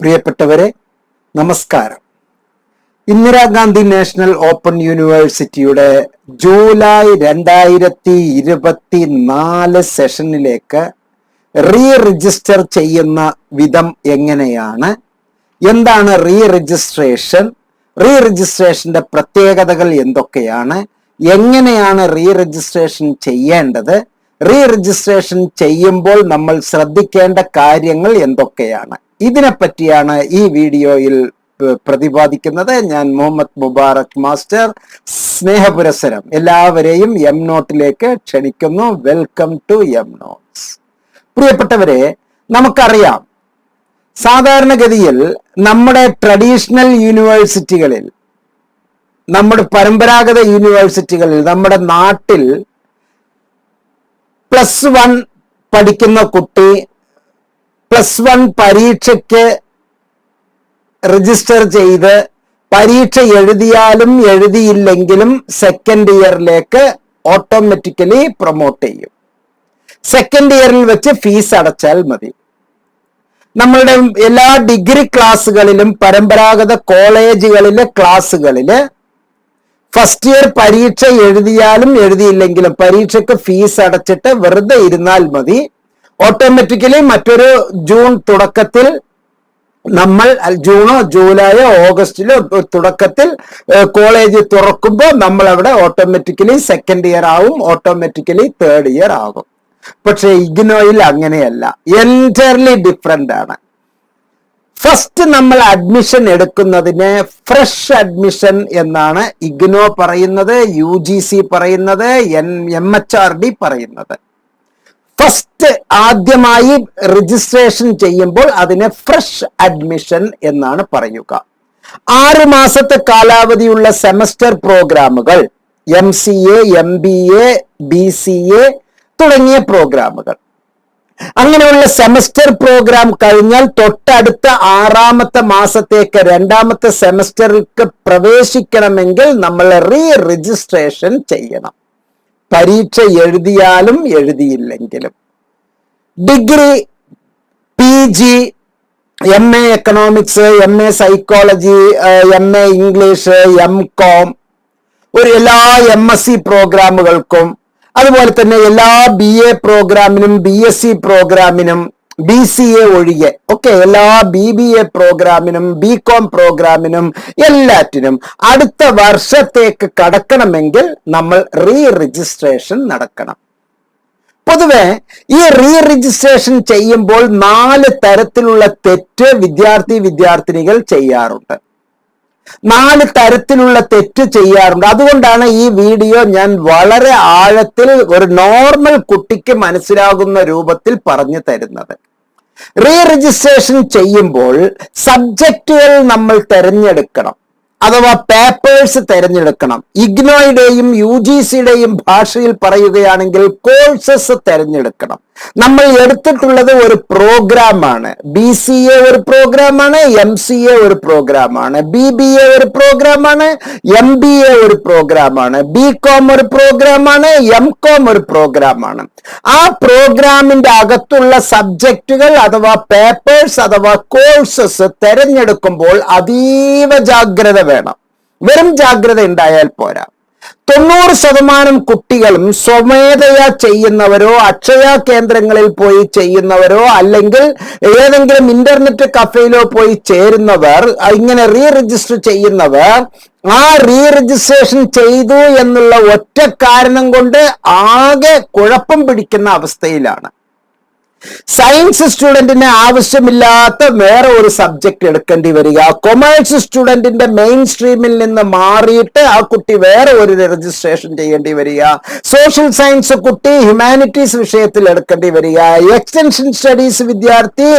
പ്രിയപ്പെട്ടവരെ നമസ്കാരം. Indira Gandhi national open യൂണിവേഴ്സിറ്റിയുടെ ജൂലൈ രണ്ടായിരത്തി ഇരുപത്തി നാല് സെഷനിലേക്ക് റീ രജിസ്റ്റർ ചെയ്യുന്ന വിധം എങ്ങനെയാണ്? എന്താണ് റീ രജിസ്ട്രേഷൻ റീ രജിസ്ട്രേഷന്റെ പ്രത്യേകതകൾ എന്തൊക്കെയാണ്? എങ്ങനെയാണ് റീ രജിസ്ട്രേഷൻ ചെയ്യേണ്ടത്? റീ രജിസ്ട്രേഷൻ ചെയ്യുമ്പോൾ നമ്മൾ ശ്രദ്ധിക്കേണ്ട കാര്യങ്ങൾ എന്തൊക്കെയാണ്? ഇതിനെ പറ്റിയാണ് ഈ വീഡിയോയിൽ പ്രതിപാദിക്കുന്നത് ഞാൻ മുഹമ്മദ് മുബാറക് മാസ്റ്റർ സ്നേഹപുരസരം. എല്ലാവരെയും എം നോട്ടിലേക്ക് ക്ഷണിക്കുന്നു. വെൽക്കം ടു എം നോട്ട്സ് പ്രിയപ്പെട്ടവരെ നമുക്കറിയാം സാധാരണഗതിയിൽ നമ്മുടെ ട്രഡീഷണൽ യൂണിവേഴ്സിറ്റികളിൽ നമ്മുടെ പരമ്പരാഗത യൂണിവേഴ്സിറ്റികളിൽ നമ്മുടെ നാട്ടിൽ പ്ലസ് വൺ പഠിക്കുന്ന കുട്ടി പ്ലസ് വൺ പരീക്ഷയ്ക്ക് രജിസ്റ്റർ ചെയ്ത് പരീക്ഷ എഴുതിയാലും എഴുതിയില്ലെങ്കിലും സെക്കൻഡ് ഇയറിലേക്ക് ഓട്ടോമാറ്റിക്കലി പ്രൊമോട്ട് ചെയ്യും. സെക്കൻഡ് ഇയറിൽ വെച്ച് ഫീസ് അടച്ചാൽ മതി. നമ്മളുടെ എല്ലാ ഡിഗ്രി ക്ലാസ്സുകളിലും പരമ്പരാഗത കോളേജുകളിലെ ക്ലാസ്സുകളിൽ ഫസ്റ്റ് ഇയർ പരീക്ഷ എഴുതിയാലും എഴുതിയില്ലെങ്കിലും പരീക്ഷയ്ക്ക് ഫീസ് അടച്ചിട്ട് വെറുതെ ഇരുന്നാൽ മതി. ഓട്ടോമാറ്റിക്കലി മറ്റൊരു ജൂൺ തുടക്കത്തിൽ നമ്മൾ ജൂണോ ജൂലൈയോ ഓഗസ്റ്റിലോ തുടക്കത്തിൽ കോളേജ് തുറക്കുമ്പോൾ നമ്മൾ അവിടെ ഓട്ടോമാറ്റിക്കലി സെക്കൻഡ് ഇയർ ആവും ഓട്ടോമാറ്റിക്കലി തേർഡ് ഇയർ ആകും. പക്ഷെ ഇഗ്നോയിൽ അങ്ങനെയല്ല. എന്റയർലി ഡിഫറെന്റ് ആണ്. ഫസ്റ്റ് നമ്മൾ അഡ്മിഷൻ എടുക്കുന്നതിന് ഫ്രഷ് അഡ്മിഷൻ എന്നാണ് ഇഗ്നോ പറയുന്നത് യു ജി സി പറയുന്നത് N M H R D പറയുന്നത്. ഫസ്റ്റ് ആദ്യമായി രജിസ്ട്രേഷൻ ചെയ്യുമ്പോൾ അതിനെ ഫ്രഷ് അഡ്മിഷൻ എന്നാണ് പറയുക ആറ് മാസത്തെ കാലാവധിയുള്ള സെമസ്റ്റർ പ്രോഗ്രാമുകൾ M C A M B A B C A തുടങ്ങിയ പ്രോഗ്രാമുകൾ അങ്ങനെയുള്ള സെമസ്റ്റർ പ്രോഗ്രാം കഴിഞ്ഞാൽ തൊട്ടടുത്ത ആറാമത്തെ മാസത്തേക്ക് രണ്ടാമത്തെ സെമസ്റ്ററിലേക്ക് പ്രവേശിക്കണമെങ്കിൽ നമ്മൾ റീ രജിസ്ട്രേഷൻ ചെയ്യണം. പരീക്ഷ എഴുതിയാലും എഴുതിയില്ലെങ്കിലും. Degree P G M A economics M A psychology M A English M com ഒരു എല്ലാ എം എസ് സി പ്രോഗ്രാമുകൾക്കും അതുപോലെ തന്നെ എല്ലാ ബി എ പ്രോഗ്രാമിനും ബി എസ് സി പ്രോഗ്രാമിനും ബി സി എ ഒഴികെ. ഒക്കെ എല്ലാ ബി ബി എ പ്രോഗ്രാമിനും ബി കോം പ്രോഗ്രാമിനും എല്ലാറ്റിനും അടുത്ത വർഷത്തേക്ക് കടക്കണമെങ്കിൽ നമ്മൾ റീ രജിസ്ട്രേഷൻ നടക്കണം. പൊതുവെ ഈ റീ രജിസ്ട്രേഷൻ ചെയ്യുമ്പോൾ നാല് തരത്തിലുള്ള തെറ്റ് വിദ്യാർത്ഥി വിദ്യാർത്ഥിനികൾ ചെയ്യാറുണ്ട്. നാല് തരത്തിലുള്ള തെറ്റ് ചെയ്യാറുണ്ട്. അതുകൊണ്ടാണ് ഈ വീഡിയോ ഞാൻ വളരെ ആഴത്തിൽ ഒരു നോർമൽ കുട്ടിക്ക് മനസ്സിലാകുന്ന രൂപത്തിൽ പറഞ്ഞു തരുന്നത്. റീ രജിസ്ട്രേഷൻ ചെയ്യുമ്പോൾ സബ്ജക്റ്റുകൾ നമ്മൾ തിരഞ്ഞെടുക്കണം. അഥവാ പേപ്പേഴ്സ് തിരഞ്ഞെടുക്കണം. ഇഗ്നോയുടെയും യു ജി സിയുടെയും ഭാഷയിൽ പറയുകയാണെങ്കിൽ കോഴ്സസ് തിരഞ്ഞെടുക്കണം. നമ്മൾ എടുത്തിട്ടുള്ളത് ഒരു പ്രോഗ്രാമാണ് ബി സി എ ഒരു പ്രോഗ്രാമാണ് എം സി എ ഒരു പ്രോഗ്രാമാണ് ബി ബി എ ഒരു പ്രോഗ്രാമാണ് എം ബി എ ഒരു പ്രോഗ്രാമാണ് ബി കോം ഒരു പ്രോഗ്രാമാണ് എം കോം ഒരു പ്രോഗ്രാമാണ് ആ പ്രോഗ്രാമിന്റെ അകത്തുള്ള സബ്ജക്റ്റുകൾ അഥവാ പേപ്പേഴ്സ് അഥവാ കോഴ്സസ് തിരഞ്ഞെടുക്കുമ്പോൾ അതീവ ജാഗ്രത വേണം. വെറും ജാഗ്രത ഉണ്ടായാൽ പോരാ. തൊണ്ണൂറ് ശതമാനം കുട്ടികളും സ്വമേധയാ ചെയ്യുന്നവരോ അക്ഷയ കേന്ദ്രങ്ങളിൽ പോയി ചെയ്യുന്നവരോ അല്ലെങ്കിൽ ഏതെങ്കിലും ഇന്റർനെറ്റ് കഫേയിലോ പോയി ചേരുന്നവർ ഇങ്ങനെ റീ രജിസ്റ്റർ ചെയ്യുന്നവർ ആ റീ രജിസ്ട്രേഷൻ ചെയ്തു എന്നുള്ള ഒറ്റ കാരണം കൊണ്ട് ആകെ കുഴപ്പം പിടിക്കുന്ന അവസ്ഥയിലാണ്. സയൻസ് സ്റ്റുഡന്റിന് ആവശ്യമില്ലാത്ത വേറെ ഒരു സബ്ജക്ട് എടുക്കേണ്ടി വരിക. കൊമേഴ്സ് സ്റ്റുഡന്റിന്റെ മെയിൻ സ്ട്രീമിൽ നിന്ന് മാറിയിട്ട് ആ കുട്ടി വേറെ ഒരു രജിസ്ട്രേഷൻ ചെയ്യേണ്ടി വരിക. സോഷ്യൽ സയൻസ് കുട്ടി ഹ്യൂമാനിറ്റീസ് വിഷയത്തിൽ എടുക്കേണ്ടി വരിക. എക്സ്റ്റൻഷൻ സ്റ്റഡീസ് വിദ്യാർത്ഥി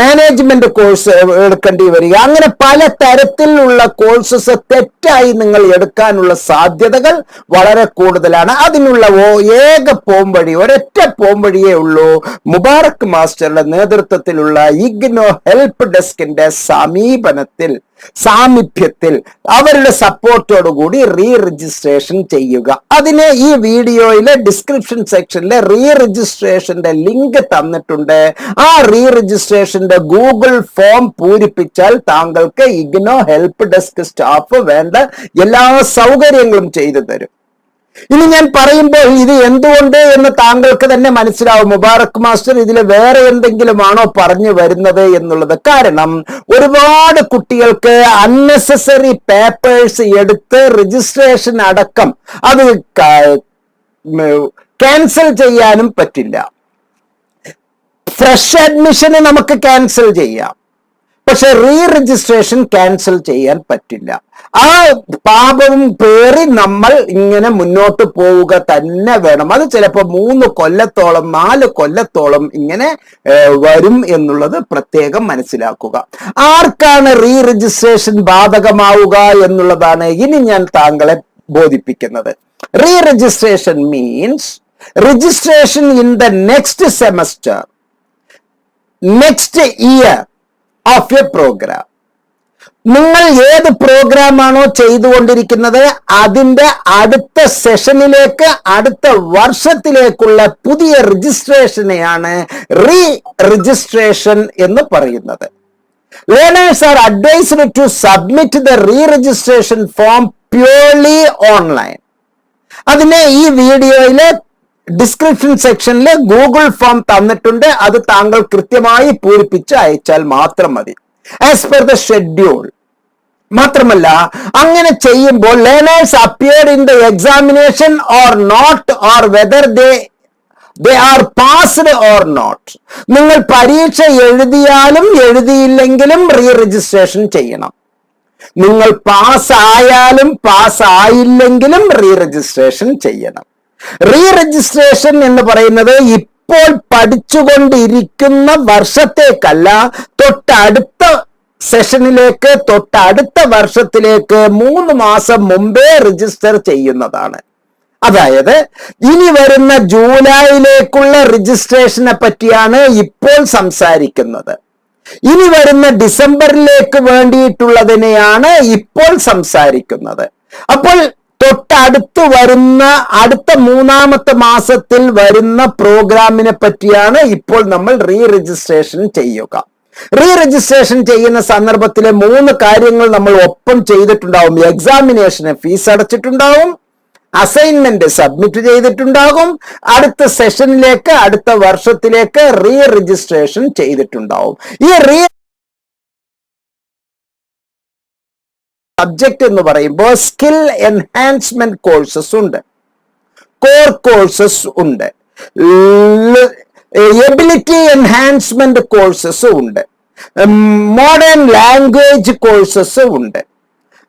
മാനേജ്മെന്റ് കോഴ്സ് എടുക്കേണ്ടി വരിക. അങ്ങനെ പല തരത്തിലുള്ള കോഴ്സസ് തെറ്റായി നിങ്ങൾ എടുക്കാനുള്ള സാധ്യതകൾ വളരെ കൂടുതലാണ്. അതിനുള്ള ഏക പോംവഴി ഒരൊറ്റ പോംവഴിയേ ഉള്ളൂ. മുബാറക് മാസ്റ്ററുടെ നേതൃത്വത്തിലുള്ള ഇഗ്നോ ഹെൽപ്പ് ഡെസ്കിന്റെ സമീപനത്തിൽ സാമീപ്യത്തിൽ അവരുടെ സപ്പോർട്ടോടുകൂടി റീ രജിസ്ട്രേഷൻ ചെയ്യുക. അതിന് ഈ വീഡിയോയിലെ ഡിസ്ക്രിപ്ഷൻ സെക്ഷനിലെ റീ രജിസ്ട്രേഷന്റെ ലിങ്ക് തന്നിട്ടുണ്ട്. ആ റീ രജിസ്ട്രേഷന്റെ ഗൂഗിൾ ഫോം പൂരിപ്പിച്ചാൽ താങ്കൾക്ക് ഇഗ്നോ ഹെൽപ്പ് ഡെസ്ക് സ്റ്റാഫ് വേണ്ട എല്ലാ സൗകര്യങ്ങളും ചെയ്തു തരും. ഇനി ഞാൻ പറയുമ്പോൾ ഇത് എന്തുകൊണ്ട് എന്ന് താങ്കൾക്ക് തന്നെ മനസ്സിലാവും. മുബാറക് മാസ്റ്റർ ഇതിൽ വേറെ എന്തെങ്കിലുമാണോ പറഞ്ഞു വരുന്നത് എന്നുള്ളത്. കാരണം ഒരുപാട് കുട്ടികൾക്ക് അൺനെസസറി പേപ്പേഴ്സ് എടുത്ത് രജിസ്ട്രേഷൻ അടക്കം അത് ക്യാൻസൽ ചെയ്യാനും പറ്റില്ല. ഫ്രഷ് അഡ്മിഷന് നമുക്ക് ക്യാൻസൽ ചെയ്യാം. പക്ഷെ റീ രജിസ്ട്രേഷൻ ക്യാൻസൽ ചെയ്യാൻ പറ്റില്ല. ആ പാപവും പേറി നമ്മൾ ഇങ്ങനെ മുന്നോട്ട് പോവുക തന്നെ വേണം. അത് ചിലപ്പോൾ മൂന്ന് കൊല്ലത്തോളം നാല് കൊല്ലത്തോളം ഇങ്ങനെ വരും എന്നുള്ളത് പ്രത്യേകം മനസ്സിലാക്കുക. ആർക്കാണ് റീ രജിസ്ട്രേഷൻ ബാധകമാവുക എന്നുള്ളതാണ് ഇനി ഞാൻ താങ്കളെ ബോധിപ്പിക്കുന്നത്. Re registration means registration in the next semester next year of a programme നിങ്ങൾ ഏത് പ്രോഗ്രാമാണോ ചെയ്തുകൊണ്ടിരിക്കുന്നത് അതിന്റെ അടുത്ത സെഷനിലേക്ക് അടുത്ത വർഷത്തിലേക്കുള്ള പുതിയ രജിസ്ട്രേഷനെയാണ് റീ രജിസ്ട്രേഷൻ എന്ന് പറയുന്നത്. Learners are advised to submit the re registration form purely online അതിനെ ഈ വീഡിയോയിലെ ഡിസ്ക്രിപ്ഷൻ സെക്ഷനിൽ ഗൂഗിൾ ഫോം തന്നിട്ടുണ്ട്. അത് താങ്കൾ കൃത്യമായി പൂരിപ്പിച്ച് അയച്ചാൽ മാത്രം മതി. ആസ് പെർ ദ ഷെഡ്യൂൾ മാത്രമല്ല അങ്ങനെ ചെയ്യുമ്പോൾ learners appeared in the examination or not or whether they they are passed or not നിങ്ങൾ പരീക്ഷ എഴുതിയാലും എഴുതിയില്ലെങ്കിലും റീ രജിസ്ട്രേഷൻ ചെയ്യണം. നിങ്ങൾ പാസ് ആയാലും പാസ് ആയില്ലെങ്കിലും റീ രജിസ്ട്രേഷൻ ചെയ്യണം. റീ രജിസ്ട്രേഷൻ എന്ന് പറയുന്നത് ഇപ്പോൾ പഠിച്ചുകൊണ്ടിരിക്കുന്ന വർഷത്തേക്കല്ല തൊട്ടടുത്ത സെഷനിലേക്ക് തൊട്ടടുത്ത വർഷത്തിലേക്ക് മൂന്ന് മാസം മുമ്പേ രജിസ്റ്റർ ചെയ്യുന്നതാണ്. അതായത് ഇനി വരുന്ന ജൂലൈയിലേക്കുള്ള രജിസ്ട്രേഷനെ പറ്റിയാണ് ഇപ്പോൾ സംസാരിക്കുന്നത്. ഇനി വരുന്ന ഡിസംബറിലേക്ക് വേണ്ടിയിട്ടുള്ളതിനെയാണ് ഇപ്പോൾ സംസാരിക്കുന്നത്. അപ്പോൾ തൊട്ടടുത്ത് വരുന്ന അടുത്ത മൂന്നാമത്തെ മാസത്തിൽ വരുന്ന പ്രോഗ്രാമിനെ പറ്റിയാണ് ഇപ്പോൾ നമ്മൾ റീ രജിസ്ട്രേഷൻ ചെയ്യുക. റീ രജിസ്ട്രേഷൻ ചെയ്യുന്ന സന്ദർഭത്തിലെ മൂന്ന് കാര്യങ്ങൾ നമ്മൾ ഒപ്പം ചെയ്തിട്ടുണ്ടാവും. എക്സാമിനേഷന് ഫീസ് അടച്ചിട്ടുണ്ടാവും. അസൈൻമെന്റ് സബ്മിറ്റ് ചെയ്തിട്ടുണ്ടാകും. അടുത്ത സെഷനിലേക്ക് അടുത്ത വർഷത്തിലേക്ക് റീ രജിസ്ട്രേഷൻ ചെയ്തിട്ടുണ്ടാവും. ഈ റീ സബ്ജക്ട് എന്ന് പറയുമ്പോൾ സ്കിൽ എൻഹാൻസ്മെന്റ് കോഴ്സസ് ഉണ്ട്. കോർ കോഴ്സസ് ഉണ്ട്. എബിലിറ്റി എൻഹാൻസ്മെന്റ് കോഴ്സസ് ഉണ്ട്. മോഡേൺ ലാംഗ്വേജ് കോഴ്സസ് ഉണ്ട്.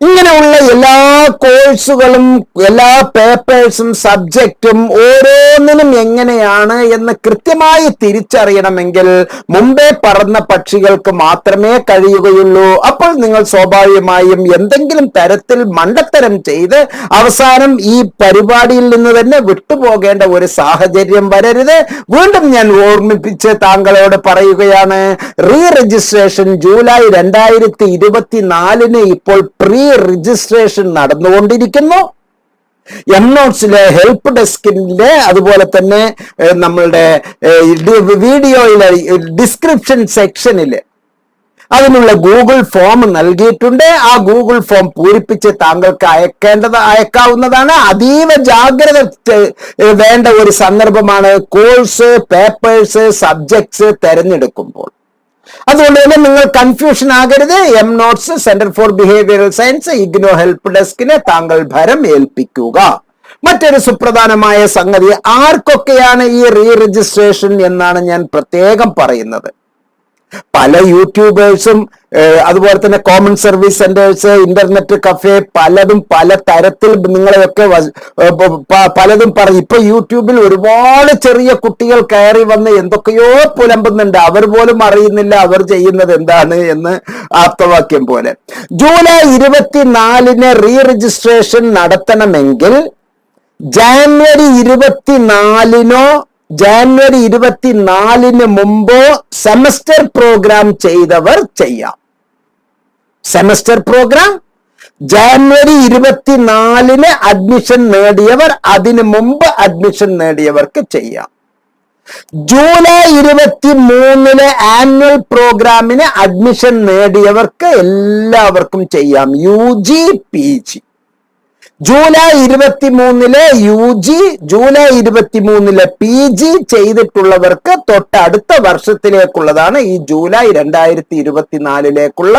ഇങ്ങനെയുള്ള എല്ലാ കോഴ്സുകളും എല്ലാ പേപ്പേഴ്സും സബ്ജക്റ്റും ഓരോന്നിനും എങ്ങനെയാണ് എന്ന് കൃത്യമായി തിരിച്ചറിയണമെങ്കിൽ മുമ്പേ പറന്ന പക്ഷികൾക്ക് മാത്രമേ കഴിയുകയുള്ളൂ. അപ്പോൾ നിങ്ങൾ സ്വാഭാവികമായും എന്തെങ്കിലും തരത്തിൽ മണ്ടത്തരം ചെയ്ത് അവസാനം ഈ പരിപാടിയിൽ നിന്ന് തന്നെ വിട്ടുപോകേണ്ട ഒരു സാഹചര്യം വരരുത്. വീണ്ടും ഞാൻ ഓർമ്മിപ്പിച്ച് താങ്കളോട് പറയുകയാണ് റീ രജിസ്ട്രേഷൻ ജൂലൈ രണ്ടായിരത്തി ഇരുപത്തിനാലിന് ഇപ്പോൾ പ്രീ രജിസ്ട്രേഷൻ നടന്നുകൊണ്ടിരിക്കുന്നു. എം നോട്ട്സിലെ ഹെൽപ്പ് ഡെസ്കിന്റെ അതുപോലെ തന്നെ നമ്മളുടെ വീഡിയോയിലെ ഡിസ്ക്രിപ്ഷൻ സെക്ഷനിൽ അതിനുള്ള ഗൂഗിൾ ഫോം നൽകിയിട്ടുണ്ട്. ആ ഗൂഗിൾ ഫോം പൂരിപ്പിച്ച് താങ്കൾക്ക് അയക്കേണ്ടത് അയക്കാവുന്നതാണ്. അതീവ ജാഗ്രത വേണ്ട ഒരു സന്ദർഭമാണ്. കോഴ്സ് പേപ്പേഴ്സ് സബ്ജക്ട്സ് തെരഞ്ഞെടുക്കുമ്പോൾ. അതുകൊണ്ട് തന്നെ നിങ്ങൾ കൺഫ്യൂഷൻ ആകരുത്. M notes centre for behavioural science IGNOU help ഡെസ്കിനെ താങ്കൾ ഭരം ഏൽപ്പിക്കുക. മറ്റൊരു സുപ്രധാനമായ സംഗതി ആർക്കൊക്കെയാണ് ഈ റീ രജിസ്ട്രേഷൻ എന്നാണ് ഞാൻ പ്രത്യേകം പറയുന്നത്. പല യൂട്യൂബേഴ്സും അതുപോലെ തന്നെ common service centres internet cafe പലതും പല തരത്തിൽ നിങ്ങളെയൊക്കെ പലതും പറയും ഇപ്പൊ യൂട്യൂബിൽ ഒരുപാട് ചെറിയ കുട്ടികൾ കയറി വന്ന് എന്തൊക്കെയോ പുലമ്പുന്നുണ്ട്. അവർ പോലും അറിയുന്നില്ല അവർ ചെയ്യുന്നത് എന്താണ് എന്ന് ആപ്തവാക്യം പോലെ. ജൂലൈ ഇരുപത്തിനാലിന് റീ രജിസ്ട്രേഷൻ നടത്തണമെങ്കിൽ ജാനുവരി ഇരുപത്തിനാലിനോ ജാനുവരി ഇരുപത്തിനാലിന് മുമ്പോ സെമസ്റ്റർ പ്രോഗ്രാം ചെയ്തവർ ചെയ്യാം. Semester programme? ജാനുവരി ഇരുപത്തിനാലിന് അഡ്മിഷൻ നേടിയവർ അതിനു മുമ്പ് അഡ്മിഷൻ നേടിയവർക്ക് ചെയ്യാം. ജൂലൈ ഇരുപത്തി മൂന്നിലെ ആനുവൽ പ്രോഗ്രാമിന് അഡ്മിഷൻ നേടിയവർക്ക് എല്ലാവർക്കും ചെയ്യാം. U G P G. July ഇരുപത്തി മൂന്നിലെ യു ജി ജൂലൈ ഇരുപത്തി മൂന്നിലെ പി ജി ചെയ്തിട്ടുള്ളവർക്ക് തൊട്ടടുത്ത വർഷത്തിലേക്കുള്ളതാണ് ഈ ജൂലൈ രണ്ടായിരത്തി ഇരുപത്തിനാലിലേക്കുള്ള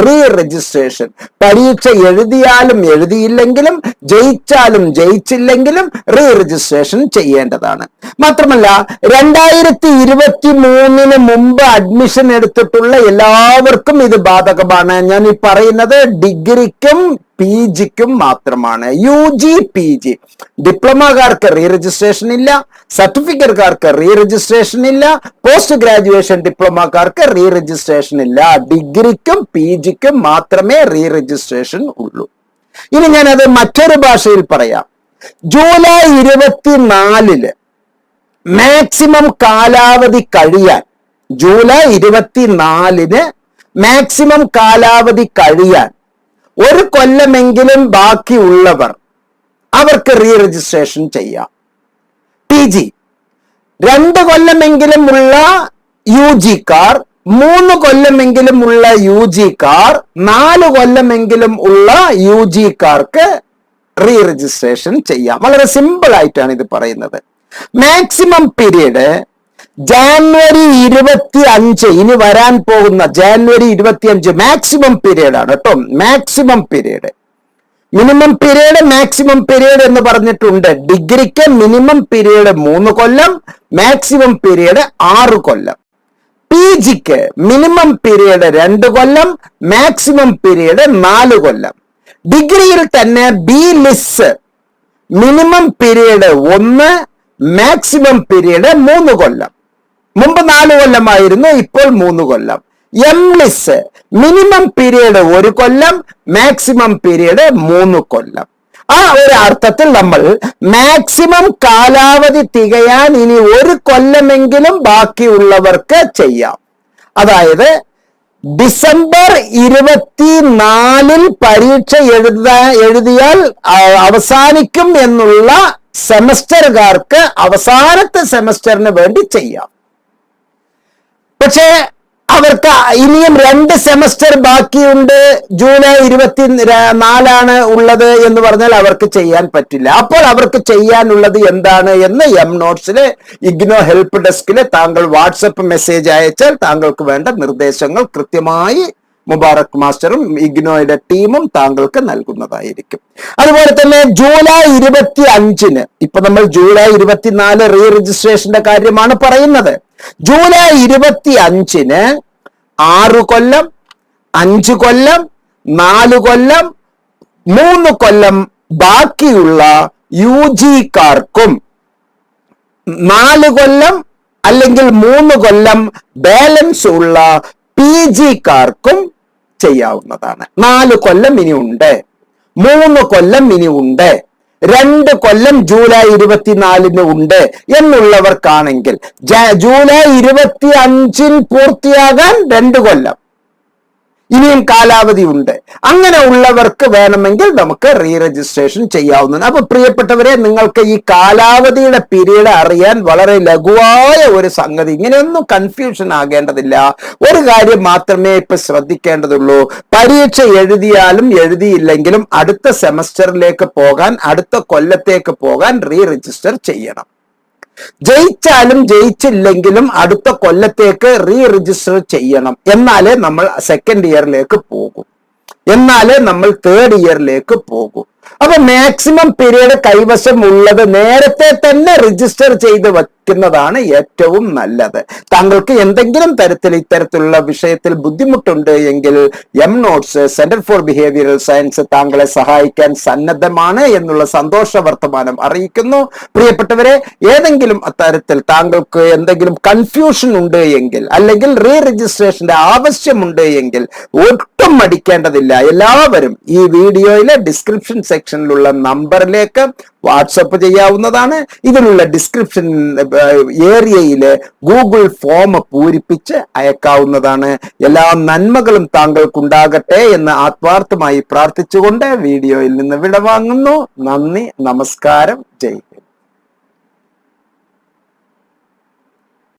റീ രജിസ്ട്രേഷൻ പരീക്ഷ എഴുതിയാലും എഴുതിയില്ലെങ്കിലും ജയിച്ചാലും ജയിച്ചില്ലെങ്കിലും റീ രജിസ്ട്രേഷൻ ചെയ്യേണ്ടതാണ്. മാത്രമല്ല രണ്ടായിരത്തി ഇരുപത്തി മൂന്നിന് മുമ്പ് അഡ്മിഷൻ എടുത്തിട്ടുള്ള എല്ലാവർക്കും ഇത് ബാധകമാണ്. ഞാൻ ഈ പറയുന്നത് ഡിഗ്രിക്കും പി ജിക്കും മാത്രമാണ്. യു ജി പി ജി ഡിപ്ലോമക്കാർക്ക് റീ രജിസ്ട്രേഷൻ ഇല്ല. സർട്ടിഫിക്കറ്റുകാർക്ക് റീ രജിസ്ട്രേഷൻ ഇല്ല. പോസ്റ്റ് ഗ്രാജുവേഷൻ ഡിപ്ലോമക്കാർക്ക് റീ രജിസ്ട്രേഷൻ ഇല്ല ഡിഗ്രിക്കും പി ജിക്കും മാത്രമേ റീ രജിസ്ട്രേഷൻ ഉള്ളൂ. ഇനി ഞാനത് മറ്റൊരു ഭാഷയിൽ പറയാം. ജൂലൈ ഇരുപത്തിനാലിൽ മാക്സിമം കാലാവധി കഴിയാൻ ജൂലൈ ഇരുപത്തിനാലിന് മാക്സിമം കാലാവധി കഴിയാൻ ഒരു കൊല്ലമെങ്കിലും ബാക്കിയുള്ളവർ അവർക്ക് റീ രജിസ്ട്രേഷൻ ചെയ്യാം. പി ജി രണ്ട് കൊല്ലമെങ്കിലും ഉള്ള യു ജിക്കാർ മൂന്ന് കൊല്ലമെങ്കിലും ഉള്ള യു ജിക്കാർ നാല് കൊല്ലമെങ്കിലും ഉള്ള യു ജിക്കാർക്ക് റീ രജിസ്ട്രേഷൻ ചെയ്യാം. വളരെ സിമ്പിൾ ആയിട്ടാണ് ഇത് പറയുന്നത്. മാക്സിമം പീരീഡ് ജാനുവരി ഇരുപത്തി അഞ്ച് ഇനി വരാൻ പോകുന്ന ജാനുവരി ഇരുപത്തി അഞ്ച് മാക്സിമം പീരീഡ് ആണ് കേട്ടോ. Maximum period minimum period maximum period എന്ന് പറഞ്ഞിട്ടുണ്ട്. ഡിഗ്രിക്ക് മിനിമം പീരീഡ് മൂന്ന് കൊല്ലം മാക്സിമം പീരീഡ് ആറ് കൊല്ലം. പി ജിക്ക് മിനിമം പീരീഡ് രണ്ട് കൊല്ലം മാക്സിമം പീരീഡ് നാല് കൊല്ലം. ഡിഗ്രിയിൽ തന്നെ ബി ലിസ് മിനിമം പീരീഡ് ഒന്ന് മാക്സിമം പീരീഡ് മൂന്ന് കൊല്ലം. മുമ്പ് നാല് കൊല്ലമായിരുന്നു ഇപ്പോൾ മൂന്ന് കൊല്ലം. എം ലിസ് മിനിമം പീരീഡ് ഒരു കൊല്ലം മാക്സിമം പീരീഡ് മൂന്ന് കൊല്ലം. ആ ഒരു അർത്ഥത്തിൽ നമ്മൾ മാക്സിമം കാലാവധി തികയാൻ ഇനി ഒരു കൊല്ലമെങ്കിലും ബാക്കിയുള്ളവർക്ക് ചെയ്യാം. അതായത് ഡിസംബർ ഇരുപത്തിനാലിൽ പരീക്ഷ എഴുതാ എഴുതിയാൽ അവസാനിക്കും എന്നുള്ള സെമസ്റ്ററുകാർക്ക് അവസാനത്തെ സെമസ്റ്ററിന് വേണ്ടി ചെയ്യാം. പക്ഷേ അവർക്ക് ഇനിയും രണ്ട് സെമസ്റ്റർ ബാക്കിയുണ്ട്. ജൂലൈ ഇരുപത്തി നാലാണ് ഉള്ളത് എന്ന് പറഞ്ഞാൽ അവർക്ക് ചെയ്യാൻ പറ്റില്ല. അപ്പോൾ അവർക്ക് ചെയ്യാനുള്ളത് എന്താണ് എന്ന് എം നോട്ട്സിലെ ഇഗ്നോ ഹെൽപ്പ് ഡെസ്കിൽ താങ്കൾ വാട്സപ്പ് മെസ്സേജ് അയച്ചാൽ താങ്കൾക്ക് വേണ്ട നിർദ്ദേശങ്ങൾ കൃത്യമായി മുബാറക് മാസ്റ്ററും ഇഗ്നോയുടെ ടീമും താങ്കൾക്ക് നൽകുന്നതായിരിക്കും. അതുപോലെ തന്നെ ജൂലൈ ഇരുപത്തി അഞ്ചിന് ഇപ്പൊ നമ്മൾ ജൂലൈ ഇരുപത്തിനാല് റീ രജിസ്ട്രേഷന്റെ കാര്യമാണ് പറയുന്നത്. ജൂലൈ ഇരുപത്തി അഞ്ചിന് ആറു കൊല്ലം അഞ്ച് കൊല്ലം നാല് കൊല്ലം മൂന്ന് കൊല്ലം ബാക്കിയുള്ള യു ജിക്കാർക്കും നാല് കൊല്ലം അല്ലെങ്കിൽ മൂന്ന് കൊല്ലം ബാലൻസ് ഉള്ള പി ജിക്കാർക്കും ചെയ്യാവുന്നതാണ്. നാല് കൊല്ലം ഇനി ഉണ്ട് മൂന്ന് കൊല്ലം ഇനി ഉണ്ട് രണ്ട് കൊല്ലം ജൂലൈ ഇരുപത്തിനാലിന് ഉണ്ട് എന്നുള്ളവർക്കാണെങ്കിൽ ജൂലൈ ഇരുപത്തി അഞ്ചിൽ പൂർത്തിയാകാൻ രണ്ട് കൊല്ലം. ഇനിയും കാലാവധി ഉണ്ട്. അങ്ങനെ ഉള്ളവർക്ക് വേണമെങ്കിൽ നമുക്ക് റീ രജിസ്ട്രേഷൻ ചെയ്യാവുന്നതാണ്. അപ്പൊ പ്രിയപ്പെട്ടവരെ നിങ്ങൾക്ക് ഈ കാലാവധിയുടെ പിരീഡ് അറിയാൻ വളരെ ലഘുവായ ഒരു സംഗതി. ഇങ്ങനെയൊന്നും കൺഫ്യൂഷൻ ആകേണ്ടതില്ല. ഒരു കാര്യം മാത്രമേ ഇപ്പൊ ശ്രദ്ധിക്കേണ്ടതുള്ളൂ. പരീക്ഷ എഴുതിയാലും എഴുതിയില്ലെങ്കിലും അടുത്ത സെമസ്റ്ററിലേക്ക് പോകാൻ അടുത്ത കൊല്ലത്തേക്ക് പോകാൻ റീ രജിസ്റ്റർ ചെയ്യണം. ജയിച്ചാലും ജയിച്ചില്ലെങ്കിലും അടുത്ത കൊല്ലത്തേക്ക് റീ രജിസ്റ്റർ ചെയ്യണം. എന്നാലേ നമ്മൾ സെക്കൻഡ് ഇയറിലേക്ക് പോകും. എന്നാലേ നമ്മൾ തേർഡ് ഇയറിലേക്ക് പോകൂ. അപ്പൊ മാക്സിമം പീരീഡ് കൈവശം ഉള്ളത് നേരത്തെ തന്നെ രജിസ്റ്റർ ചെയ്ത് വെക്കുന്നതാണ് ഏറ്റവും നല്ലത്. താങ്കൾക്ക് എന്തെങ്കിലും തരത്തിൽ ഇത്തരത്തിലുള്ള വിഷയത്തിൽ ബുദ്ധിമുട്ടുണ്ട് എങ്കിൽ M notes centre for behavioural science താങ്കളെ സഹായിക്കാൻ സന്നദ്ധമാണ് എന്നുള്ള സന്തോഷ വർത്തമാനം അറിയിക്കുന്നു. പ്രിയപ്പെട്ടവരെ ഏതെങ്കിലും അത്തരത്തിൽ താങ്കൾക്ക് എന്തെങ്കിലും കൺഫ്യൂഷൻ ഉണ്ട് എങ്കിൽ അല്ലെങ്കിൽ റീ രജിസ്ട്രേഷന്റെ ആവശ്യമുണ്ട് എങ്കിൽ ഒട്ടും മടിക്കേണ്ടതില്ല. എല്ലാവരും ഈ വീഡിയോയിലെ ഡിസ്ക്രിപ്ഷൻ സെക്ഷനിലുള്ള നമ്പറിലേക്ക് വാട്സപ്പ് ചെയ്യാവുന്നതാണ്. ഇതിലുള്ള ഡിസ്ക്രിപ്ഷൻ ഏരിയയിൽ ഗൂഗിൾ ഫോം പൂരിപ്പിച്ച് അയക്കാവുന്നതാണ്. എല്ലാ നന്മകളും താങ്കൾക്കുണ്ടാകട്ടെ എന്ന് ആത്മാർത്ഥമായി പ്രാർത്ഥിച്ചുകൊണ്ട് വീഡിയോയിൽ നിന്ന് വിടവാങ്ങുന്നു. നന്ദി നമസ്കാരം ജയ്